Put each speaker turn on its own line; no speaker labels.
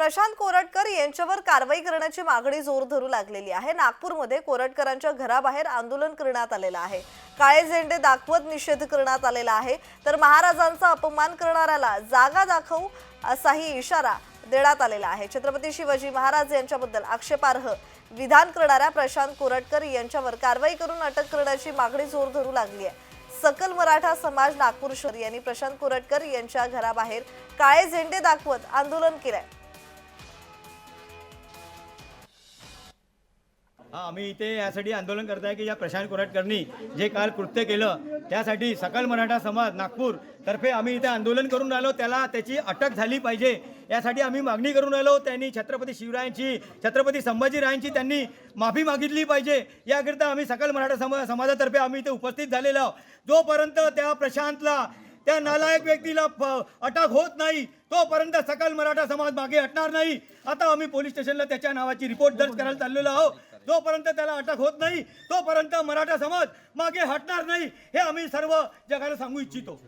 प्रशांत कोरटकर यांच्यावर कारवाई करण्याची मागणी जोर धरू लागलेली आहे. नागपूरमध्ये कोरटकरांच्या घराबाहेर आंदोलन करण्यात आलेलं आहे. काळे झेंडे दाखवत निषेध करण्यात आलेला आहे. तर महाराजांचा अपमान करणाऱ्याला जागा दाखवू असाही इशारा देण्यात आलेला आहे. छत्रपती शिवाजी महाराज यांच्याबद्दल आक्षेपार्ह विधान करणाऱ्या प्रशांत कोरटकर यांच्यावर कारवाई करून अटक करण्याची मागणी जोर धरू लागली आहे. सकल मराठा समाज नागपूर शहर यांनी प्रशांत कोरटकर यांच्या घराबाहेर काळे झेंडे दाखवत आंदोलन केलंय.
हा आम्ही इथे यासाठी आंदोलन करत आहे की या प्रशांत कोराटकरनी जे काल कृत्य केलं त्यासाठी सकल मराठा समाज नागपूर तर्फे आम्ही इथे आंदोलन करून राहिलो त्याला त्याची अटक झाली पाहिजे. यासाठी आम्ही मागणी करून राहिलो त्यांनी छत्रपती शिवरायांची छत्रपती संभाजीरायांची त्यांनी माफी मागितली पाहिजे. याकरिता आम्ही सकल मराठा समा समाजातर्फे आम्ही इथे उपस्थित झालेलो आहोत. जोपर्यंत त्या प्रशांतला त्या नालायक व्यक्तीला फ- अटक होत नाही तोपर्यंत सकल मराठा समाज मागे हटणार नाही. आता आम्ही पोलीस स्टेशनला त्याच्या नावाची रिपोर्ट दर्ज करायला चाललेलो आहोत. जोपर्यंत त्याला अटक होत नाही तोपर्यंत मराठा समाज मागे हटणार नाही हे आम्ही सर्व जगाला सांगू इच्छितो.